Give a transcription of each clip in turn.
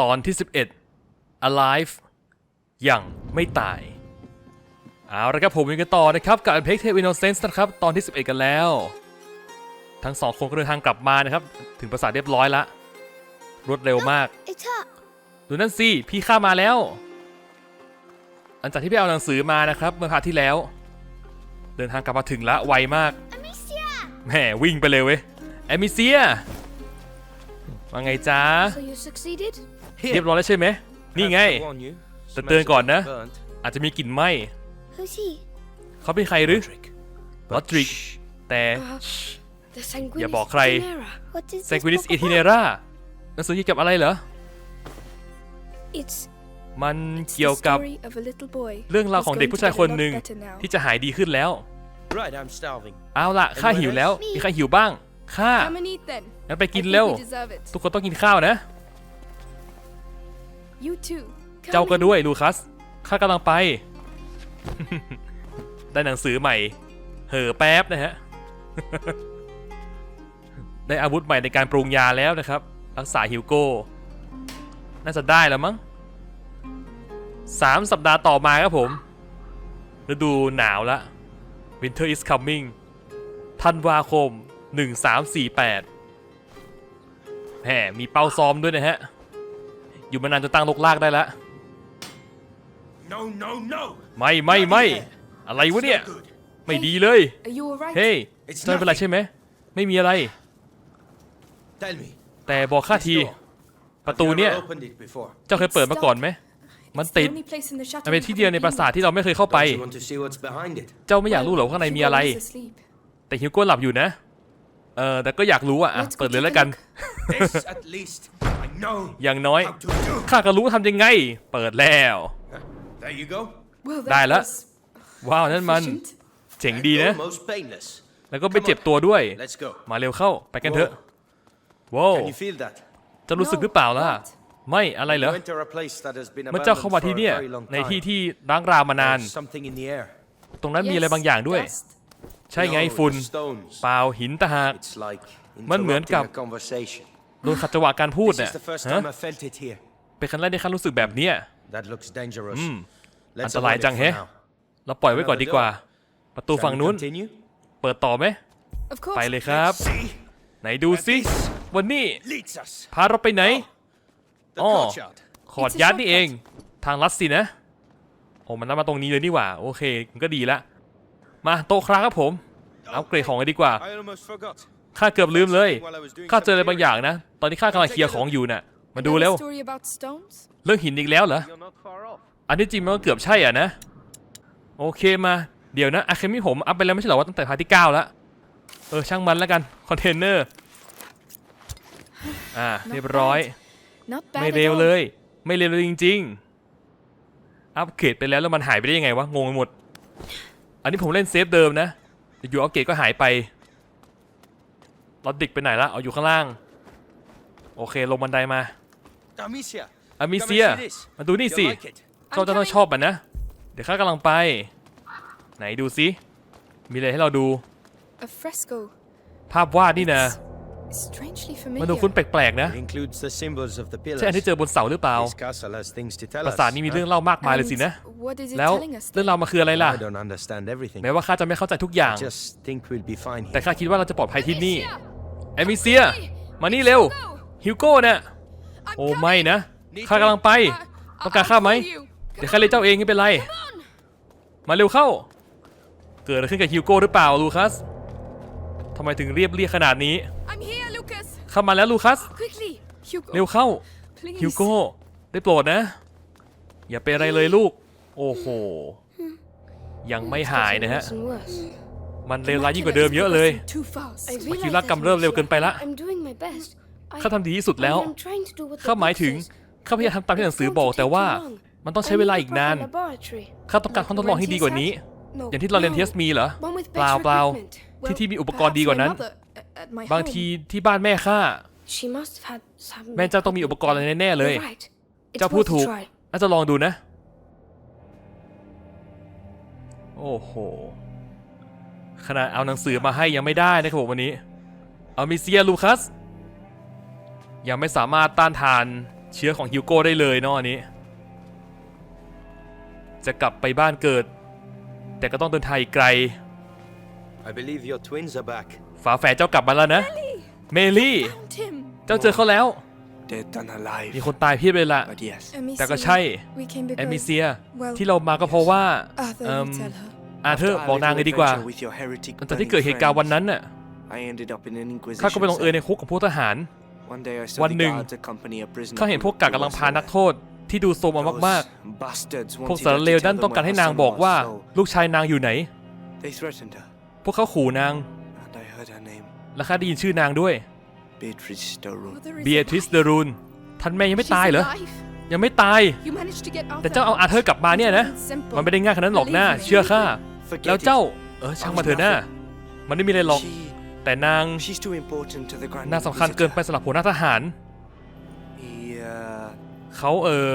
ตอนที่ 11 Alive ยังไม่ตาย เอาละครับผมยังกันต่อนะครับ กับ a p e x t a v Innocence นะครับ ตอนที่ 11 กันแล้ว ทั้งสองคนก็เดินทางกลับมานะครับ ถึงปราสาทเรียบร้อยละ รวดเร็วมาก It's her. ดูนั่นสิ พี่ข้ามาแล้วหลังจากที่ไปเอาหนังสือมานะครับ เมื่อพาร์ทที่แล้ว เดินทางกลับมาถึงละไวมาก Amicia! แหมวิ่งไปเลยเว้ยแอมิเซีย ว่าไงจ๊ะ So you succeeded? เรียบร้อยแล้วใช่ไหม นี่ไง แต่เตือนก่อนนะ อาจจะมีกลิ่นไหม้ Who's he? เขาเป็นใครหรือลอดริก แต่ Uh, the Sanguinis อย่าบอกใคร Genera. What is เซ this งวินิส book เอ about? ทิเนราหนังสือเกี่ยวกับอะไรเหรอ It's มัน It's เกี่ยว the กับ story of a little boy เรื่องราว who's ของเด็ก going ผู้ to ชาย get คน a lot หนึ่ง better now. ที่จะหายดีขึ้นแล้ว Right, I'm starving. เอาล่ะข้าหิวแล้ว มีใครหิวบ้าง ข้า Come and eat then. งั้นไป I กิน think เร็ว we deserve it. ทุกคนต้องกินข้าวนะ You too. Come เจ้าก็ in. ด้วยลูคัส ข้ากำลังไป ได้หนังสือใหม่ เหอะแป๊บนะฮะ ได้อาวุธใหม่ในการปรุงยาแล้วนะครับ รักษาฮิวโก้ น่าจะได้แล้วมั้งสามสัปดาห์ต่อมาครับผม ฤดูหนาวละ Winter is coming ธันวาคม 1348แหมมีเป้าซ้อมด้วยนะฮะ อยู่มานานจนตั้งลกลากได้แล้ว No, no, no! ไม่ไม่ไม่อะไรวะเนี่ย ไม่ดีเลย Are you alright? เฮ้ย It's เจ้าเป็นไรใช่ไหม ไม่มีอะไร Tell me. แต่บอกข้า this ที door, ประ have ตู you เนี่ย ever opened it before? เจ้าเคยเปิดมาก่อนไหม มัน It's ติ the ด only place in the chateau มันเป็น we ที่เดียวใน haven't ปราสาท been. ที่เราไม่เคยเข้าไป Don't you want to see what's behind it? เจ้าไม่อยากรู้เหรอว่าข้างในมีอะไร Hugo is asleep. แต่ฮิวโก้หลับอยู่นะ เออแต่ก็อยากรู้อะอะ Let's go เปิดเลย take a แล้วกัน look. This, at least, I know อย่างน้อย how to do. ข้าก็รู้ว่าทำยังไง เปิดแล้ว There you go. Well, Đây that là- was ว้าวนั่นมัน efficient. เจ๋งดีนะ Almost painless. แล้วก็ไม่เจ็บตัวด้วย Let's go. มาเร็วเข้าไปกันเถอะว้าว Can you feel that? จะรู้สึกหรือเปล่าล่ะ What? ไม่อะไรเหรอ You enter a place that has been เมื่อเจ้า abandoned เข้ามาที่ for a เนี่ย very long ในที่ time. ที่ร้างรามานาน There's something in the air. ตรงนั้นมี Yes, อะไรบางอย่างด้วย dust. ใช่ไง No, ฝุ่น the stones. เปล่าหินตะหาก It's like มันเหมือนกับ interrupting a conversation. โดนขัดจังหวะการพูด This เนี่ย is the first ฮะ time I felt it here. เป็นครั้งแรกที่ข้ารู้สึกแบบเนี้ย That looks dangerous. อืม Let's อันตราย avoid it จัง for แฮะ now. เราปล่อยไว้ก่อนดีกว่า ประตู Shall ฝั่ง we นู้น continue? เปิดต่อไหม Of course. ไปเลยครับ See? ไหนดูสิวันนี้ Leads us. พาเราไปไหน The Oh. courtyard. ขอดยัดนี่เอง ทางลัดสินะโอ้มันนำมาตรงนี้เลยนี่หว่า โอเค มันก็ดีละ มาโต๊ะคราครับผมอัปเกรดของกันดีกว่า I almost forgot. ข้าเกือบลืมเลย While I was doing ข้าเจออะไร some บางอย่างนะ ตอนนี้ข้ากำลังเคลียร์ของอยู่น่ะมาดูเร็ว Another story about stones? เรื่องหินอีกแล้วเหรอ You're not far off. อันที่จริงมันก็เกือบใช่อะนะ โอเคมาเดี๋ยวนะอะเคมีผมอัพไปแล้วไม่ใช่เหรอว่าตั้งแต่พาร์ทที่9แล้วเออช่างมันแล้วกันคอนเทนเนอร์อ่าเรียบร้อย Not bad ไม่ at เร็ว all. เลย ไม่เร็วเลยจริง ๆ อัปเกรดไปแล้วแล้วมันหายไปได้ยังไงวะงงไปหมด อันนี้ผมเล่นเซฟเดิมนะอยู่อัปเกรดก็หายไปลอดดิกไปไหนละเอาอยู่ข้างล่าง โอเคลงบันไดมา Amicia. อามิเซีย Come and see this. มาดูนี่ You สิ like it? เขาจะต้องชอบมันนะ เดี๋ยวข้ากำลังไป ไหนดูสิมีอะไรให้เราดู A fresco. ภาพวาดนี่นะ Strangely มันดู familiar. คุ้นแปลกๆนะ It includes the symbols of the pillars. ใช่อันที่เจอบนเสาหรือเปล่า This castle has things to tell ปรา us. สาทนี้มีเรื่องเล่ามากมายเลยสินะ And what is it แล้ว telling us? เรื่องราวมาคืออะไรล่ะ I don't understand everything. แม้ว่าข้าจะไม่เข้าใจทุกอย่าง Just think we'll be fine แต่ here. ข้าคิดว่าเราจะปลอดภัยที่นี่ เอมิเซีย มานี่เร็ว ฮิวโก้เนี่ย I'm โอ้ coming. ไม่นะ ข้ากำลังไป I- ต้องการ I'll ข้าไหม call you. เดี๋ยวข้าเลยเจ้าเองไม่เป็นไร มาเร็วเข้า เกิดอะไรขึ้นกับฮิวโก้หรือเปล่าลูคัสทำไมถึงเรียบเรียกขนาดนี้ I'm here, Lucas. เข้ามาแล้วลูคัส Quickly, Hugo. เร็วเข้า Please. ฮิวโก้ ได้โปรดนะ อย่าเป็นอะไรเลยลูก โอ้โห ยังไม่หายนะฮะ Worse and worse. มันเลวร้ายยิ่งกว่าเดิมเยอะเลย Too fast. I มาคิ realize รัก that, กำเริบเร็วเกินไปละ I'm doing my best. I- ข้าทำดีที่สุดแล้ว I'm trying to do what the ข้าหมาย book ถึง says. ข้าพยายามทำตามที่หนังสือบอกแต่ว่ามันต้องใช้เวลาอีกนาน I need a proper laboratory. ข้าต้องการห้องทดลองที่ดีกว่านี้ No. อย่างที่เราเรียนเทสมีเหรอ One with เปล่า better เปล่า equipment. ที่ที่มีอุปกรณ์ดีกว่านั้น Perhaps my mother, uh, at my บาง home. ทีที่บ้านแม่ข้า She must have had some. แม่เจ้าต้องมีอุปกรณ์อะไรแน่ๆเลย You're right. It's เจ้าพูด worth a ถูก try. น่าจะลองดูนะ โอ้โห ขนาดเอาหนังสือมาให้ยังไม่ได้นะครับผมวันนี้ เอามิเซียลูคัส ยังไม่สามารถต้านทานเชื้อของฮิวโก้ได้เลยเนาะอันนี้ จะกลับไปบ้านเกิด แต่ก็ต้องเดินทางอีกไกล I believe your twins are back. ฝาแฝดเจ้ากลับมาแล้วนะ เมลี่ Found him. เจ้าเจอเขาแล้ว Dead and alive. มีคนตายเพียบเลยล่ะ But yes, Amicia, แต่ก็ใช่ We came แอ because มิเซีย well, ที่เรามาก็เพราะว่า Arthur เอิ่ม you tell her. อาเธอร์ after บอก our นางเลย little ดีกว่า adventure with your heretic หลังจากที่ burning เกิดเหตุการณ์วัน friends, นั้นน่ะ I ended up in an ข้าก็ไปลง inquisition เอยใน cell. คุกกับพวกทหาร One day I วั saw น the หนึ่ง guards accompany a prisoner ข้าเห็นพวกกากำลังพานักโทษที่ดูโซมมามาก Those bastards ๆ พวก wanted สาร her เลว to นั่น tell ต้อง them การ where ให้ her นาง son บอกว่า was, so ลูกชายนางอยู่ไหน They threatened her, พวกเขาขู่นาง และข้าได้ยินชื่อนางด้วย Beatrice Darun. Mother is เบียทริส alive. เดรูนท่านแม่ยังไม่ She's ตายเหรอ alive. ยังไม่ตาย You managed to get แต่ Arthur เจ้าเอา out. อาเธอร์กลับมาเนี่ยนะ It wasn't simple. มันไม่ได้ง่ายขนาดนั้นหรอกนะเชื่อข้า Forget แล้ว it. เจ้า เออช่างมาเถอะนะมันไม่มีอะไรหรอก She, แต่นาง she's too important to the Grand นางสำคัญเกินไป Inquisitor. สำหรับหัวหน้าทหาร He uh, เขาเออ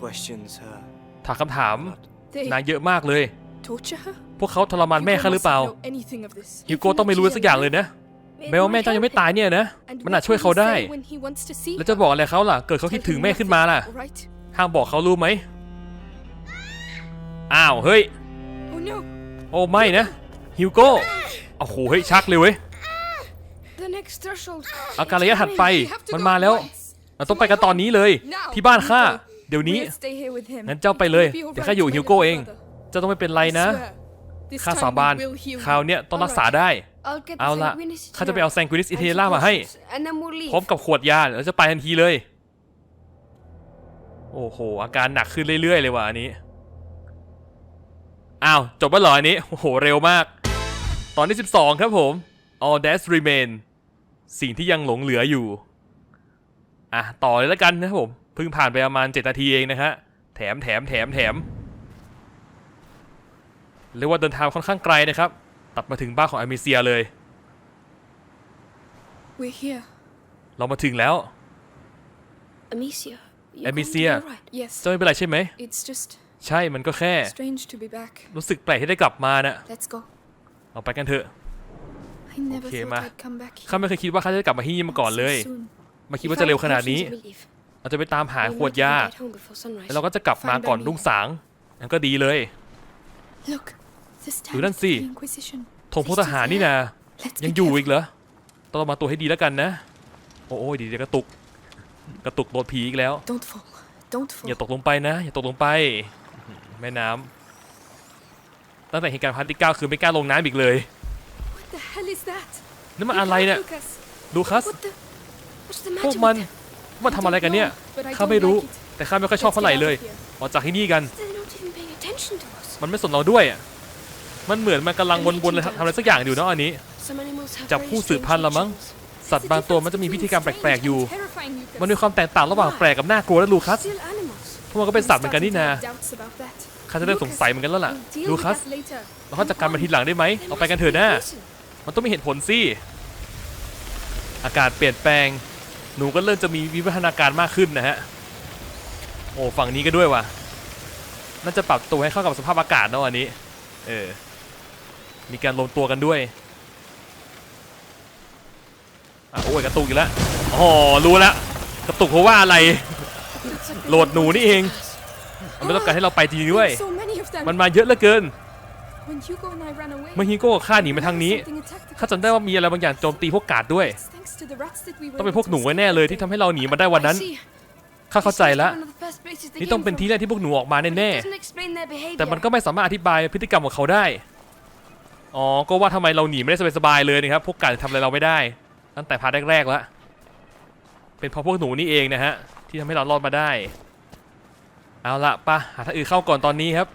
questions her. ถามคำถาม a lot. They นางเยอะมากเลย torture her? พวกเขาทรมานแม่ Hugo ข้าหรือเปล่า mustn't know anything of this. ฮิวโก้ต้องไม่รู้สักอย่างเลยนะแม้ว่าแม่เจ้ายังไม่ตายเนี่ยนะ And มัน what อาจช่วย will เขา he ได้ say when he wants to see แล้วจะบอกอะไรเขาล่ะ เกิดเขาคิดถึงแม่ขึ้นมาล่ะ All right? ห้ามบอกเขารู้ไหม อ้าว เฮ้ย Oh no. โอ้ไม่นะ ฮิวโก้โอ้โหเฮ้ยชักเลยเว้ย The next threshold. อาการระยะถัดไป We have to มัน go มาแล้ว at once. เราต้องไปกันตอนนี้เลย Now, ที่บ้านข้า Hugo. เดี๋ยวนี้ We'll stay here with him. งั้นเจ้าไปเลย We'll be เดี๋ยว alright, ข้าอยู่ my ฮิวโก้ little เอง brother. เจ้าต้องไม่เป็นไร I นะ swear. This ข้า time สาบาน we will heal คราว you. เนี้ยต้องรัก All ษา right. ได้ I'll get เอา the ละ sanguinis ข้าจะไปเอาแซงกุนิสอิ and เทล่ามาให้ precautions, and then we'll leave. พร้อมกับขวดยาแล้วจะไปทันทีเลย โอ้โห อาการหนักขึ้นเรื่อยๆเลยว่ะอันนี้ อ้าว จบแล้วเหรออันนี้ โอ้โห เร็วมาก ตอนที่ 12 ครับผม All That Remain สิ่งที่ยังหลงเหลืออยู่ อะ ต่อเลยแล้วกันนะครับผม เพิ่งผ่านไปประมาณ 7 นาทีเองนะฮะ แถมแถมแถมแถม เรียกว่าเดินทางค่อนข้างไกลนะครับ ตัดมาถึงบ้านของอเมเซียเลย We're here. เรามาถึงแล้ว Amicia. you're going to be Amicia. alright. Yes. เจ้าไม่เป็นไรใช่ไหม It's just ใช่มันก็แค่ strange to be back. รู้สึกแปลกที่ได้กลับมาน่ะ Let's go. เราไปกันเถอะ I never Okay, thought ma. I'd come back ข้าไม่เคยคิดว่าข้าจะได้กลับมาที่นี่มาก่อนเลย so soon. ไมาคิดว่าจะเร็วขนาดนี้ Options, we leave. เราจะไปตามหา We ขวด might ยา even get home before sunrise. แล้วเราก็จะกลับมาก่อนรุ่งสางนั่นก็ดีเลย Look, the stand ดูนั่น of สิ the Inquisition. ธงพลทหารนี่นะ Let's ยัง be อยู่ careful. อีกเหรอต้องระวังตัวให้ดีแล้วกันนะ โอ้ยดีเดี๋ยวกระตุก กระตุกโดนผีอีกแล้ว Don't fall. Don't fall. อย่าตกลงไปนะ อย่าตกลงไปอื้อหือแม่น้ำตั้งแต่เหตุการณ์พาร์ทที่เก้าคือไม่กล้าลงน้ำอีกเลย What the hell is that? นั่นมันอะไรเนี่ย Lucas. ดูคัส What the? What's the พวก matter มัน with them? มันทำอะไรกันเนี่ย But I ข้า don't ไม่รู้ like it. แต่ข้าไม่ค่อยชอบ Let's เท่าไหร่ get out เลย of here. ออกจากที่นี่กัน They're not even paying attention to us. มันไม่สนเราด้วยอะ มันเหมือนมันกำลังวนๆเลยทำอะไรสักอย่างอยู่เนาะอันนี้ Some animals have จับ very ผู้สืบ strange พันธุ์ละมั้ง rituals. สัตว์บางตัวมันจะมีพิธีกรรมแปลกๆอยู่ Terrifying, Lucas. มันมีความแตกต่างระหว่างแปลกกับน่ากลัวนะลูคัส Still animals. พวกมันก็เป็นสัตว์เหมือนกันนี่นา I'm starting to have doubts about that. ข้าจะได้สงสัยเหมือนกันแล้วล่ะ We'll deal ลู with คัส that later. เราก็จัดการมาทีหลังได้ไหม There เอาไปกัน must เถอะ be นะ a reason. มันต้องมีเหตุผลสิ อากาศเปลี่ยนแปลง หนูก็เริ่มจะมีวิวัฒนาการมากขึ้นนะฮะ โอ้ฝั่งนี้ก็ด้วยว่ะ น่าจะปรับตัวให้เข้ากับสภาพอากาศเนาะอันนี้ เออ มีการรวมตัวกันด้วยอะโอ้ยกระตุกอีกแล้วอ๋อรู้แล้วกระตุกเพราะว่าอะไรโหลดหนูนี่เองมันไม่ต้องการให้เราไปจริงด้วย มันมาเยอะเหลือเกินเมื่อฮีโก้กับข้าหนีมาทางนี้ข้าจำได้ว่ามีอะไรบางอย่างโจมตีพวกกาดด้วย ต้องเป็นพวกหนูแน่เลยที่ day. ทำให้เราหนีมาได้วันนั้นข้าเข้าใจแล้วนี่ต้องเป็นที่แรกที่พวกหนูออกมาแน่ๆแต่มันก็ไม่สามารถอธิบายพฤติกรรมของเขาได้ อ๋อ ก็ว่าทำไมเราหนีไม่ได้สบายๆเลยนะครับ พวกกาดทำอะไรเราไม่ได้ ตั้งแต่พาร์ทแรกๆแล้ว เป็นเพราะพวกหนูนี่เองนะฮะ ที่ทำให้เรารอดมาได้ เอาละปะหาทางอื่นเข้าก่อนตอนนี้ครับ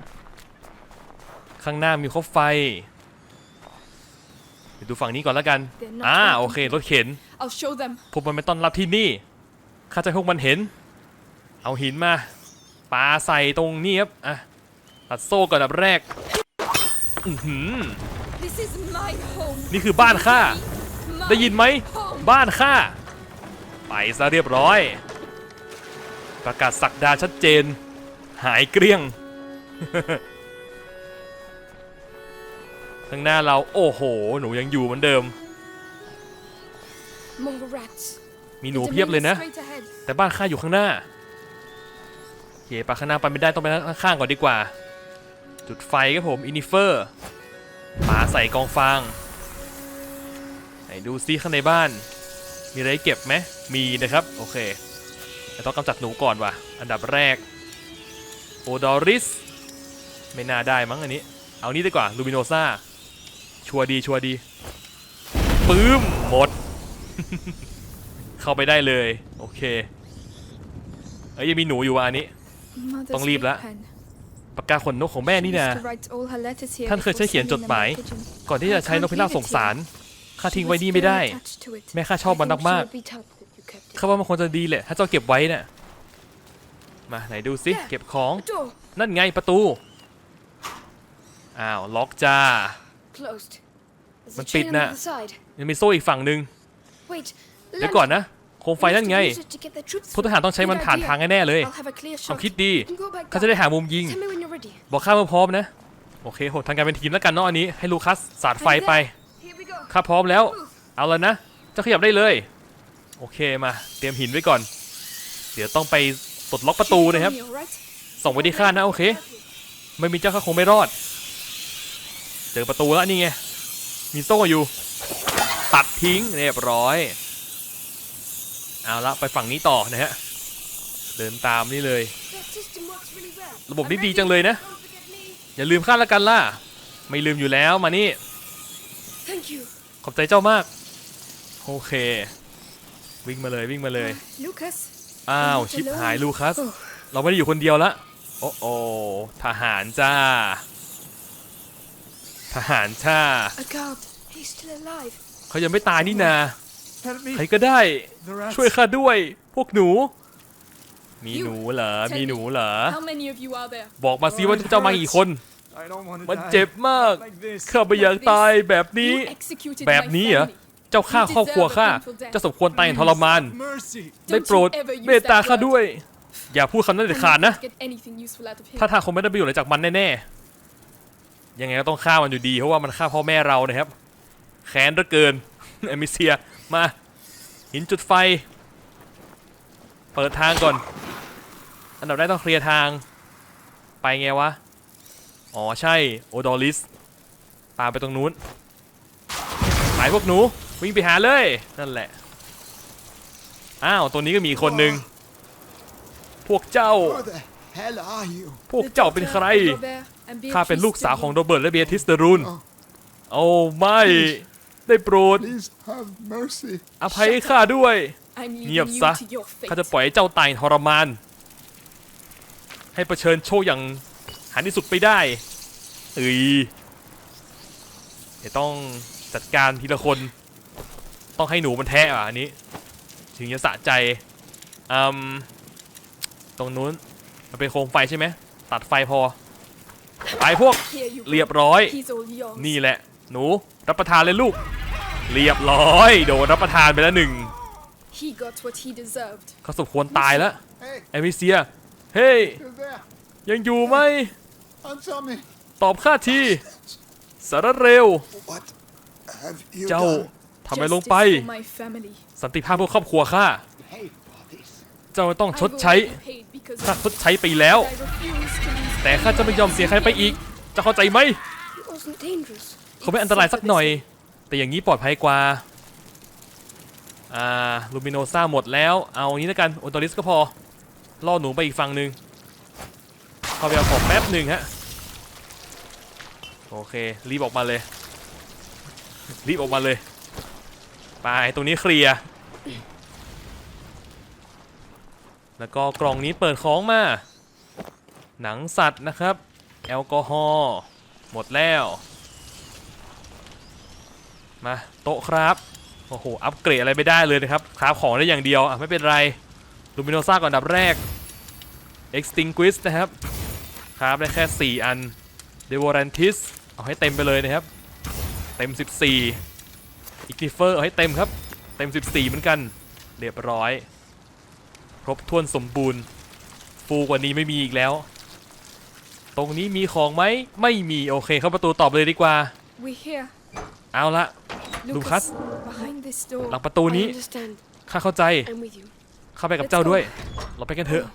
ข้างหน้ามีคบไฟไปดูฝั่งนี้ก่อนแล้วกัน They're not อ่า welcome โอเค รถเข็น I'll show them. พวกมันไม่ต้อนรับที่นี่ ข้าจะให้พวกมันเห็น เอาหินมาปาใส่ตรงนี้ครับ อะ ตัดโซ่ก่อนอันดับแรก อือหือ This is my home. นี่คือบ้านข้า My ได้ยินไหม home. บ้านข้า ไปซะเรียบร้อย ประกาศสักดาชัดเจน หายเกลี้ยง ข้างหน้าเราโอ้โห หนูยังอยู่เหมือนเดิม Mongrel rats. มีหนูเพียบเลยนะ Straight ahead. แต่แต่บ้านข้าอยู่ข้างหน้าโอเคไปข้างหน้าไปไม่ได้ต้องไปข้างๆก่อนดีกว่า จุดไฟครับผมอินิเฟอร์ ปาใส่กองฟางไหนดูซิข้างในบ้าน มีอะไรเก็บไหมมีนะครับ โอเคแต่ต้องกำจัดหนูก่อนว่ะ อันดับแรก โอดอริส ไม่น่าได้มั้งอันนี้ เอานี้ดีกว่า ลูมิโนซาชัวร์ดี ชัวร์ดี ปื้ม หมด เข้าไปได้เลย โอเค เอ้ยยังมีหนูอยู่ว่ะอันนี้ Mother's Tông liệp big lắm. pen. ปากกาขนนกของแม่ She นี่ used นะ to write all her letters here ท่านเคย before ใช้เขียนจ sending ด them หมาย by pigeon. ก่อนที่จะใช้นกพิราบส่งสารข้าทิ้งไว้นี่ไม่ได้ She was very attached to it. แม่ข้าชอบมันมาก Be touched that you kept it. ๆข้าว่ามันควรจะดีแหละถ้าเจ้าเก็บไว้น่ะมาไหนดูซิเก็บของ A door. นั่นไงประตูอ้าวล็อกจ้า Closed. There's a Mình chain bịt on nè. the other side. ยังมีโซ่อีกฝั่งหนึ่ง Wait. เดี๋ยว Lend. ก่อนนะ โคมไฟ We used นั่น to ไง use it to get the troops พลทหารต้องใช้มัน Good ผ่าน idea. ทางแน่ๆเลย I'll have a clear ความ shot. คิดดี You can go back เขาจะได้หามุมยิง Tell me when you're ready. บอกข้ามาพร้อมนะ โอเคโหทางการเป็นทีมแล้วกันเนาะอันนี้ ให้ลูคัสสาดไฟไป Here we go. ข้าพร้อมแล้ว เอาแล้วนะเจ้าขยับได้เลย โอเคมา เตรียมหินไว้ก่อน เดี๋ยวต้องไปปลดล็อกประตูนะครับ Shoot for me, alright? ส่งไว้ที่ข้านะโอเค ไม่มีเจ้าข้าคงไม่รอด เจอประตูแล้วนี่ไง มีโซ่อยู่ ตัดทิ้งเรียบร้อย เอาละไปฝั่งนี้ต่อนะฮะ เดินตามนี่เลย That system works really well. ระบบนี้ I'm ดี ready. จังเลยนะ Don't forget me. อย่าลืมข้าละกันล่ะ ไม่ลืมอยู่แล้วมานี่ Thank you. ขอบใจเจ้ามาก โอเค วิ่งมาเลยวิ่งมาเลย Lucas. อ้าว ชิปหายลูคัส เราไม่ได้อยู่คนเดียวละ โอ้โอทหารจ้า ทหารจ้า A guard. He's still alive. เขายังไม่ตายนี่นา Help me. ใครก็ได้ The rats. ช่วยข้าด้วย พวกหนู มี You หนูเหรอ tell มีหนูเหรอ How many of you are there? บอกมาสิว่าเจ้ามากี่คน I don't want to มัน die เจ็บมาก like this. ข้าไม่อยากตายแบบนี้ You executed แบบ my นี้เหรอ family. เจ้าฆ่าครอบครัวข้าเจ้าสมควรตายอย่างทรมาน Mercy. ได้โปรด Don't you ever use เมตตา that ข้า word. ด้วย อย่าพูดคำนั้นเด็ดขาดนะ I'm not gonna get anything useful out of him. ถ้าทางคงไม่ได้ประโยชน์อะไรจากมันแน่ๆ ยังไงก็ต้องฆ่ามันอยู่ดีเพราะว่ามันฆ่าพ่อแม่เรานะครับ แค้นเหลือเกินเอมิเซีย มา หินจุดไฟ เปิดทางก่อน อันดับแรกต้องเคลียร์ทาง ไปไงวะ อ๋อใช่ โอดอริสตามไปตรงนู้นหมายพวกหนู วิ่งไปหาเลย นั่นแหละ อ้าว ตัวนี้ก็มีอีกคนหนึ่ง พวกเจ้า Who the hell are you? พวกเจ้าเป็นใคร The daughter of Robert and ข้าเป็น Beatrice ลูกสาว de ของ Lille. โรเบิร์ตและเบียทิสเตอรูนโอ้ไม่ ได้โปรด Please have mercy. อภัยให้ข้าด้วย I'm เงียบ leaving you ซะ to your fate. ข้าจะปล่อยให้เจ้าตายทรมาน ให้เผชิญโชคอย่างหาที่สุดไปได้เอ้ยเดี๋ยวต้องจัดการทีละคน ต้องให้หนูมันแท้อะอันนี้ ถึงจะสะใจอืมตรงนู้น มันเป็นโคมไฟใช่ไหม ตัดไฟพอ ไปพวก Here you go. เรียบร้อย He's all yours. นี่แหละ หนูรับประทานเลยลูก เรียบร้อย โดนรับประทานไปแล้วหนึ่ง He got what he deserved. เขาสมควรตายแล้ว Hey, เอมิเซีย เฮ้ย you're there. ยังอยู่ไหม Answer me. ตอบข้าที สารเร็ว What have you เจ้า done? ทำไมลงไป Justice for my family. สันติภาพเพื่อครอบครัวข้า Pay for this. เจ้าต้อง I've ชดใช้ already paid because ข้าชดใช้ไปแล้ว I refuse to lose แต่ข้าจะไม่ยอมเสียใครไปอีก จะเข้าใจไหม It wasn't dangerous. เขาไม่อันตรายสักหน่อย แต่อย่างนี้ปลอดภัยกว่า อ่า ลูมิโนซ่าหมดแล้ว เอาอย่างนี้แล้วกันโอตอริสก็พอ ล่อหนูไปอีกฝั่งหนึ่งข้าไปเอาของแป๊บหนึ่งฮะ โอเค รีบออกมาเลย รีบออกมาเลย ไป ตรงนี้เคลียร์ แล้วก็กล่องนี้เปิดของมา หนังสัตว์นะครับ แอลกอฮอล์ หมดแล้ว มาโต๊ะครับโอ้โหอัปเกรดอะไรไม่ได้เลยนะครับคราฟของได้อย่างเดียวอะไม่เป็นไรลูมิโนซ่าก่อนอันดับแรก Extinguish นะครับคราฟได้แค่ 4 อัน d e v o r a n t i s เอาให้เต็มไปเลยนะครับ เต็ม 14 i g n i f e r เอาให้เต็มครับ เต็ม 14 เหมือนกัน เรียบร้อย ครบถ้วนสมบูรณ์ ฟูกว่านี้ไม่มีอีกแล้ว ตรงนี้มีของไหมไม่มี โอเค เข้าประตูตอบเลยดีกว่า We here. เอาละ Lucas, Lucas. behind this door. หลังประตู I นี้ understand. ข้าเข้าใจ I'm with you. เข้าไปกับเจ้าด้วย เราไปกันเถอะ